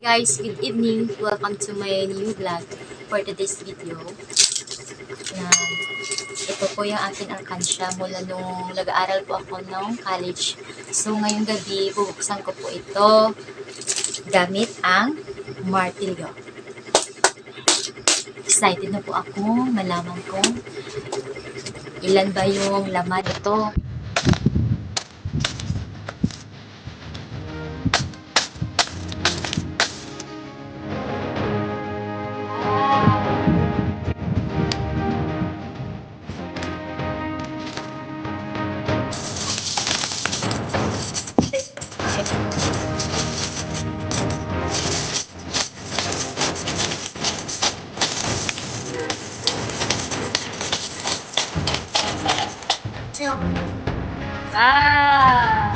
Guys, good evening. Welcome to my new vlog for today's video. Yan. Ito po yung aking alkansya mula nung nag-aaral po ako ng college. So, ngayong gabi, bubuksan ko po ito gamit ang martilyo. Excited na po ako malaman kung ilan ba yung laman ito. 아.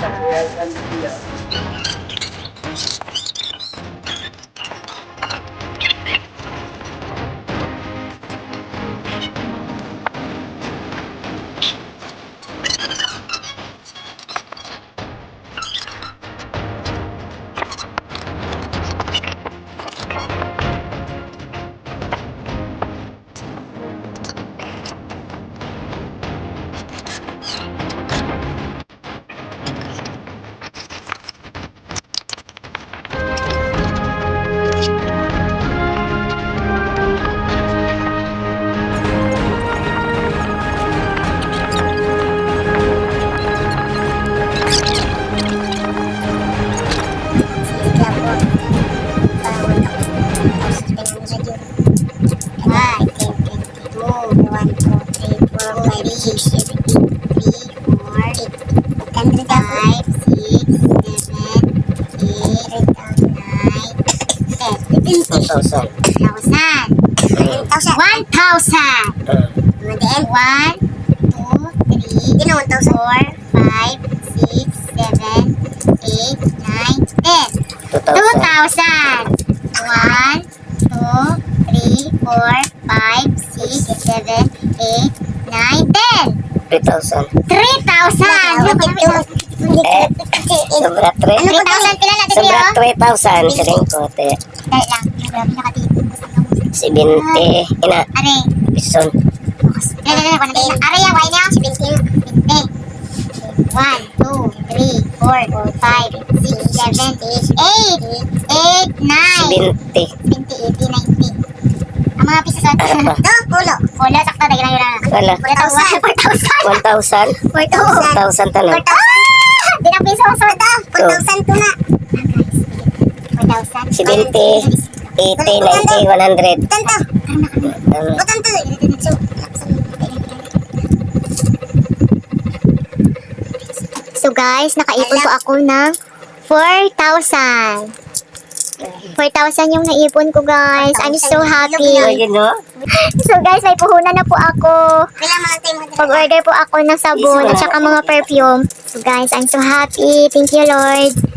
1,000. 1,000. 1,000. Uh. And then 1, 2, 3, you know 1,000. 4, 5, 6, 7, 8, 9, 10. 2,000. 1, 2, 3, 4, 5, 6, 7, 8, Three thousand. Three thousand. Eh, sobra three. Ano ba thousand? Pila na Sobra ko, te. Dahil lang. Grabe nakatipid. Sibinte. Ina. Are. Bison. Dali, dali, dali. Are, ya, why niya? Binti. Binti. One, two, three, four, five, six, seven, eight, eight, nine. Sibinte. Binti, eighty, ninety. Ang mga piso sa Ano pulo. Pulo, sakto. Lang yun. Wala. Four thousand. Four thousand. One thousand. Four Four thousand. thousand Four tanan. thousand. Di na piso. So, ito. Four Two. thousand to na. Four thousand. Sibinte. Eighty, ninety, one hundred. Tanto. Ano? Tanto. So guys, nakaipon po ako ng 4,000. 4,000 yung naipon ko guys. I'm so happy. So guys, may puhunan na po ako. Pag-order po ako ng sabon at saka mga perfume. So guys, I'm so happy. Thank you Lord.